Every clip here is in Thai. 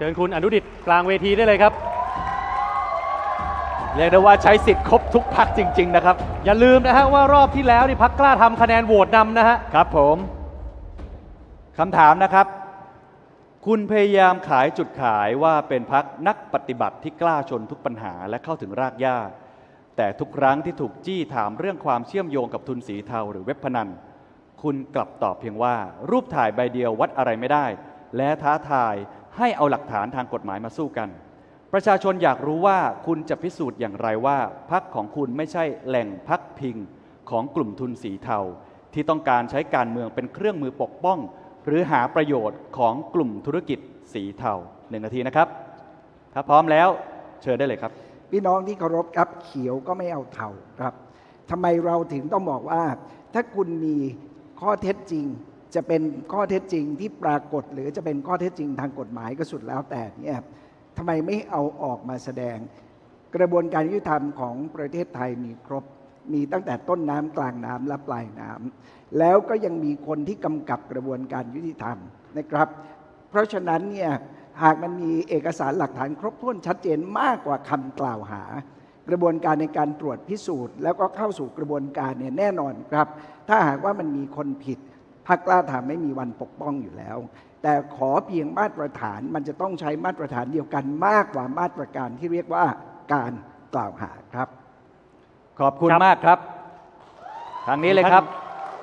เชิญคุณอนุดิตกลางเวทีได้เลยครับ เรียกได้ว่าใช้สิทธิ์ครบทุกพักจริง ๆ นะครับ อย่าลืมนะฮะว่ารอบที่แล้วนี่พักกล้าทำคะแนนโหวตนำนะฮะ ครับผมคำถามนะครับ คุณพยายามขายจุดขายว่าเป็นพักนักปฏิบัติที่กล้าชนทุกปัญหาและเข้าถึงรากหญ้า แต่ทุกครั้งที่ถูกจี้ถามเรื่องความเชื่อมโยงกับทุนสีเทาหรือเว็บพนัน คุณกลับตอบเพียงว่า รูปถ่ายใบเดียววัดอะไรไม่ได้ และท้าทาย ให้เอาหลักฐานทางกฎหมายมาสู้กัน ประชาชนอยากรู้ว่าคุณจะพิสูจน์อย่างไรว่าพักของคุณไม่ใช่แหล่งพักพิงของกลุ่มทุนสีเทา ที่ต้องการใช้การเมืองเป็นเครื่องมือปกป้อง หรือหาประโยชน์ของกลุ่มธุรกิจสีเทาหนึ่งนาทีนะครับ ถ้าพร้อมแล้วเชิญได้เลยครับ พี่น้องที่เคารพครับเขียวก็ไม่เอาเทาครับทำไมเราถึงต้องบอกว่า ถ้าคุณมีข้อเท็จจริง จะเป็นข้อเท็จจริงที่ปรากฏ หรือจะเป็นข้อเท็จจริงทางกฎหมายก็สุดแล้วแต่เนี่ยทำไมไม่เอาออกมาแสดง กระบวนการยุติธรรมของประเทศไทยมีครบมีตั้งแต่ต้นน้ำกลางน้ำและปลายน้ำแล้วก็ยังมีคนที่กำกับกระบวนการยุติธรรมนะครับ เพราะฉะนั้นเนี่ยหากมันมีเอกสารหลักฐานครบถ้วนชัดเจนมากกว่าคำกล่าวหา กระบวนการในการตรวจพิสูจน์ แล้วก็เข้าสู่กระบวนการเนี่ยแน่นอนครับ ถ้าหากว่ามันมีคนผิด พรรคกล้าทำไม่มีวันปกป้องอยู่แล้ว แต่ขอเพียงมาตรฐานมันจะต้องใช้มาตรฐานเดียวกันมากกว่ามาตรการที่เรียกว่าการกล่าวหาครับ ขอบคุณครับ มากครับ ทางนี้เลยครับ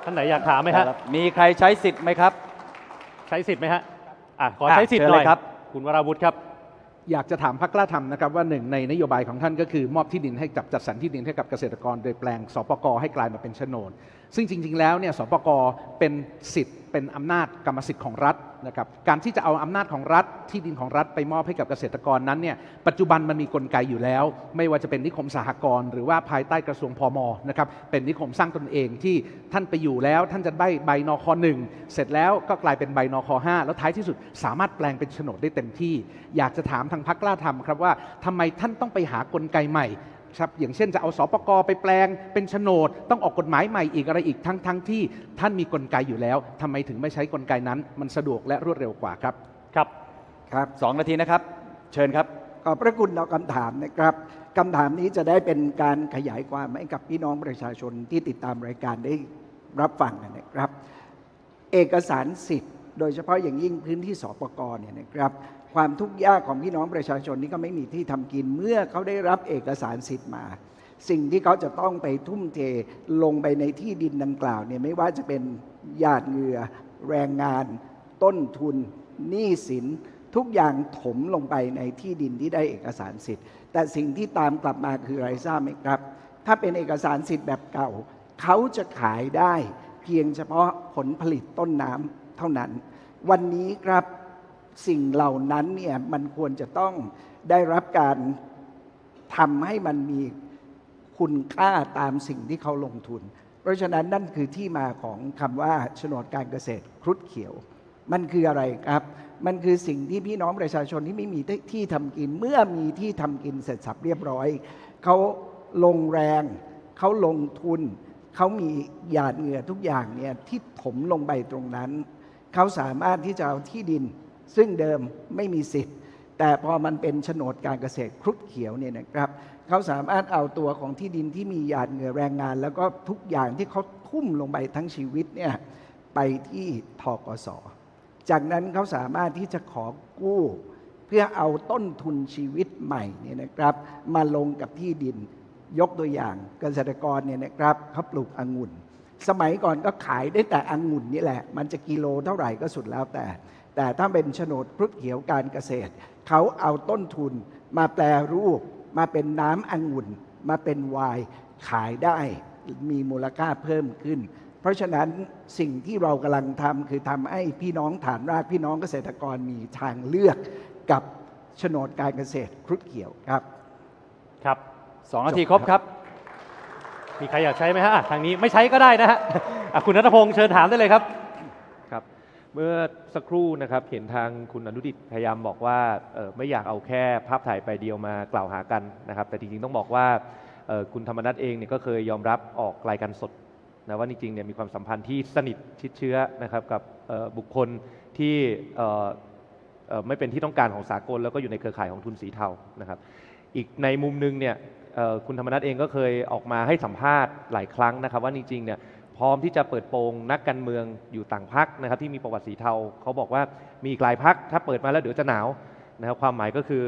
ท่านไหนอยากถามไหมฮะ มีใครใช้สิทธิ์ไหมครับ ใช้สิทธิ์ไหมฮะอะขออะใช้สิทธิ์เชิญหน่เลอยยครับ คุณวราวุธครับ อยากจะถามพักกล้าทำนะครับว่าหนึ่งในนโยบายของท่านก็คือมอบที่ดินให้กับจัดสรรที่ดินให้กับเกษตรกร โดยแปลงสปกให้กลายมาเป็นโฉนด ซึ่งจริง ๆ แล้วเนี่ยสปกเป็นสิทธิ์เป็นอำนาจกรรมสิทธิ์ของรัฐนะครับการที่จะเอาอำนาจของรัฐที่ดินของรัฐไปมอบให้กับเกษตรกรนั้นเนี่ยปัจจุบันมันมีกลไกอยู่แล้ว ไม่ว่าจะเป็นนิคมสหกรณ์หรือว่าภายใต้กระทรวงพมนะครับเป็นนิคมสร้างตนเองที่ท่านไปอยู่แล้ว ท่านจะได้ใบนคหนึ่งเสร็จแล้วก็กลายเป็นใบนคห้าแล้วท้ายที่สุดสามารถแปลงเป็นโฉนดได้เต็มที่ อยากจะถามทางพักกล้าทำครับว่าทำไมท่านต้องไปหากลไกใหม่ ครับอย่างเช่นจะเอาสปกไปแปลงเป็นโฉนด ต้องออกกฎหมายใหม่อีกอะไรอีกทั้งทั้งที่ท่านมีกลไกอยู่แล้วทำไมถึงไม่ใช้กลไกนั้น มันสะดวกและรวดเร็วกว่าครับครับครับสองนาทีนะครับ เชิญครับขอบพระคุณต่อคำถามนะครับคำถามนี้จะได้เป็นการขยายความให้กับพี่น้องประชาชนที่ติดตามรายการได้รับฟังนะครับ เอกสารสิทธิ์ โดยเฉพาะอย่างยิ่งพื้นที่สปกรเนี่ยนะครับ ความทุกข์ยากของพี่น้องประชาชนที่เขาไม่มีที่ทำกินเมื่อเขาได้รับเอกสารสิทธิ์มา สิ่งที่เขาจะต้องไปทุ่มเทลงไปในที่ดินดังกล่าวเนี่ยไม่ว่าจะเป็นหยาดเหงื่อ แรงงาน ต้นทุนหนี้สิน ทุกอย่างถมลงไปในที่ดินที่ได้เอกสารสิทธิ์ แต่สิ่งที่ตามกลับมาคืออะไรทราบไหมครับ ถ้าเป็นเอกสารสิทธิ์แบบเก่า เขาจะขายได้ เพียงเฉพาะผลผลิตต้นน้ำเท่านั้น วันนี้ครับ สิ่งเหล่านั้นเนี่ยมันควรจะต้องได้รับการทำให้มันมีคุณค่าตามสิ่งที่เขาลงทุน เพราะฉะนั้นนั่นคือที่มาของคำว่าโฉนดการเกษตรครุฑเขียว มันคืออะไรครับ มันคือสิ่งที่พี่น้องประชาชนที่ไม่มีที่ทำกิน เมื่อมีที่ทำกินเสร็จสับเรียบร้อย เขาลงแรง เขาลงทุน เขามีหยาดเหงื่อทุกอย่างเนี่ยที่ถมลงไปตรงนั้น เขาสามารถที่จะเอาที่ดิน ซึ่งเดิมไม่มีสิทธิ์ แต่พอมันเป็นโฉนดการเกษตรครุฑเขียวเนี่ยนะครับเขาสามารถเอาตัวของที่ดินที่มีหยาดเหงื่อแรงงาน แล้วก็ทุกอย่างที่เขาทุ่มลงไปทั้งชีวิตเนี่ยไปที่ทกสจากนั้นเขาสามารถที่จะขอกู้เพื่อเอาต้นทุนชีวิตใหม่เนี่ยนะครับ มาลงกับที่ดินยกตัวอย่างเกษตรกรเนี่ยนะครับเขาปลูกองุ่น สมัยก่อนก็ขายได้แต่องุ่นนี่แหละ มันจะกิโลเท่าไหร่ก็สุดแล้วแต่ แต่ถ้าเป็นโฉนดพรุษเขียวการเกษตร เขาเอาต้นทุนมาแปลรูป มาเป็นน้ำองุ่น มาเป็นไวน์ขายได้มีมูลค่าเพิ่มขึ้น เพราะฉะนั้นสิ่งที่เรากำลังทำคือทำให้พี่น้องฐานรากพี่น้องเกษตรกรมีทางเลือกกับโฉนดการเกษตรครุฑเขียวครับ ครับสองนาทีครบครับ มีใครอยากใช้ไหมฮะอะทางนี้ไม่ใช้ก็ได้นะฮะอะคุณนัทพงศ์เชิญถามได้เลยครับครับ เมื่อสักครู่นะครับเห็นทางคุณอนุดิตพยายามบอกว่าไม่อยากเอาแค่ภาพถ่ายใบเดียวมากล่าวหากันนะครับ แต่จริงๆต้องบอกว่าคุณธรรมนัฐเองเนี่ยก็เคยยอมรับออกรายการสดนะว่าจริงๆเนี่ยมีความสัมพันธ์ที่สนิทชิดเชื้อนะครับกับบุคคลที่ไม่เป็นที่ต้องการของสากล แล้วก็อยู่ในเครือข่ายของทุนสีเทานะครับ อีกในมุมหนึงเนี่ยคุณธรรมนัฐเองก็เคยออกมาให้สัมภาษณ์หลายครั้งนะครับ ว่าจริงๆเนี่ย พร้อมที่จะเปิดโปงนักการเมืองอยู่ต่างพักนะครับที่มีประวัติสีเทาเขาบอกว่ามีกหลายพักถ้าเปิดมาแล้วเดี๋ยวจะหนาวนะครับความหมายก็คือ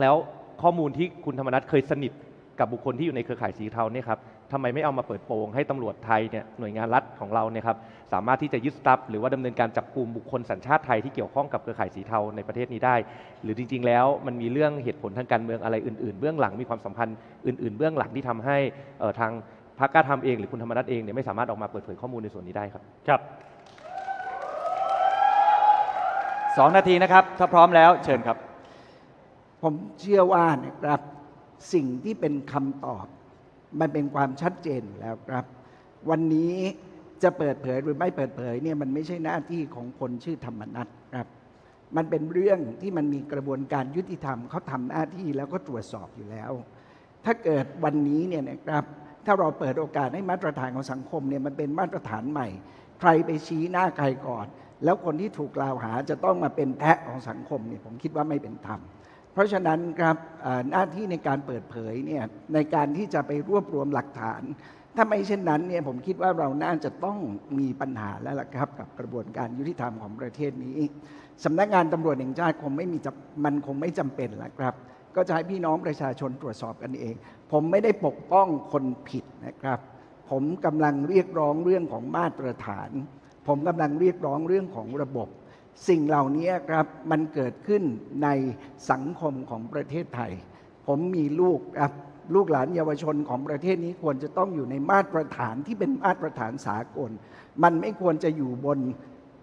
แล้วข้อมูลที่คุณธรรมนัฐเคยสนิทกับบุคคลที่อยู่ในเครือข่ายสีเทาเนี่ยครับทำไมไม่เอามาเปิดโปงให้ตำรวจไทยเนี่ยหน่วยงานรัฐของเราเนี่ยครับสามารถที่จะยึดทรัพย์หรือว่าดำเนินการจับกลุ่มบุคคลสัญชาติไทยที่เกี่ยวข้องกับเครือข่ายสีเทาในประเทศนี้ได้ หรือจริง ๆ แล้วมันมีเรื่องเหตุผลทางการเมืองอะไรอื่น ๆ เบื้องหลังมีความสัมพันธ์อื่น ๆ เบื้องหลังที่ทำให้ทาง พรรคกล้าทำเองหรือคุณธรรมนัฐเองเนี่ยไม่สามารถออกมาเปิดเผยข้อมูลในส่วนนี้ได้ครับ ครับสองนาทีนะครับ ถ้าพร้อมแล้วเชิญครับ ผมเชื่อว่านะครับสิ่งที่เป็นคำตอบ มันเป็นความชัดเจนอยู่แล้วครับ วันนี้จะเปิดเผยหรือไม่เปิดเผยเนี่ยมันไม่ใช่หน้าที่ของคนชื่อธรรมนัฐครับ มันเป็นเรื่องที่มันมีกระบวนการยุติธรรมเขาทำหน้าที่แล้วก็ตรวจสอบอยู่แล้ว ถ้าเกิดวันนี้เนี่ยนะครับ ถ้าเราเปิดโอกาสให้มาตรฐานของสังคมเนี่ยมันเป็นมาตรฐานใหม่ ใครไปชี้หน้าใครก่อน แล้วคนที่ถูกกล่าวหาจะต้องมาเป็นแพะของสังคมเนี่ยผมคิดว่าไม่เป็นธรรม เพราะฉะนั้นครับหน้าที่ในการเปิดเผยเนี่ยในการที่จะไปรวบรวมหลักฐาน ถ้าไม่เช่นนั้นเนี่ยผมคิดว่าเราน่าจะต้องมีปัญหาแล้วล่ะครับ กับกระบวนการยุติธรรมของประเทศนี้สำนักงานตำรวจแห่งชาติคงไม่มีมันคงไม่จำเป็นละครับก็จะให้พี่น้องประชาชนตรวจสอบกันเอง ผมไม่ได้ปกป้องคนผิดนะครับ ผมกำลังเรียกร้องเรื่องของมาตรฐาน ผมกำลังเรียกร้องเรื่องของระบบ สิ่งเหล่านี้ครับมันเกิดขึ้นในสังคมของประเทศไทย ผมมีลูกครับลูกหลานเยาวชนของประเทศนี้ควรจะต้องอยู่ในมาตรฐานที่เป็นมาตรฐานสากล มันไม่ควรจะอยู่บน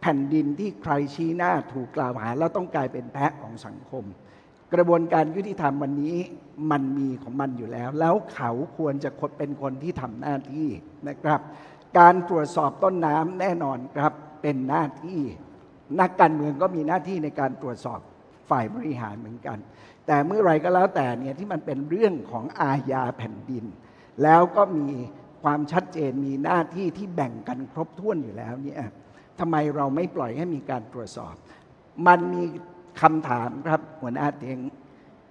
แผ่นดินที่ใครชี้หน้าถูกกล่าวหา แล้วต้องกลายเป็นแพะของสังคม กระบวนการยุติธรรมวันนี้มันมีของมันอยู่แล้ว แล้วเขาควรจะเป็นคนที่ทำหน้าที่นะครับ การตรวจสอบต้นน้ำแน่นอนครับเป็นหน้าที่ นักการเมืองก็มีหน้าที่ในการตรวจสอบฝ่ายบริหารเหมือนกัน แต่เมื่อไรก็แล้วแต่เนี่ยที่มันเป็นเรื่องของอาญาแผ่นดิน แล้วก็มีความชัดเจนมีหน้าที่ที่แบ่งกันครบถ้วนอยู่แล้วเนี่ยทำไมเราไม่ปล่อยให้มีการตรวจสอบ มันมี คำถามครับหัวหน้าเทง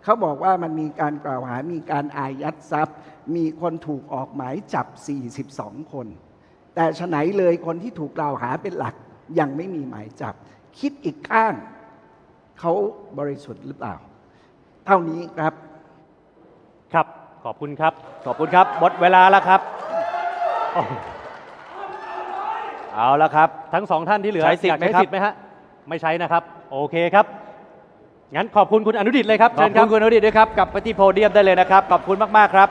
เขาบอกว่ามันมีการกล่าวหา มีการอายัดทรัพย์ มีคนถูกออกหมายจับ 42 คน แต่ฉะไหนเลยคนที่ถูกกล่าวหาเป็นหลักยังไม่มีหมายจับ คิดอีกข้างเขาบริสุทธิ์หรือเปล่า เท่านี้ครับ ครับขอบคุณครับ ขอบคุณครับ หมดเวลาแล้วครับโอ้เอาละครับ ทั้งสองท่านที่เหลือใช้สิทธิ์อยากใช้ไหมครับสิทธิ์ไหมฮะไม่ใช้นะครับ โอเคครับ งั้นขอบคุณคุณอนุดิตเลยครับขอเชิบญคคุรับ ณคุณอนุดิตด้วยครับกลับไปที่โพเดียมได้เลยนะครับ ขอบคุณมาก ๆ ครับ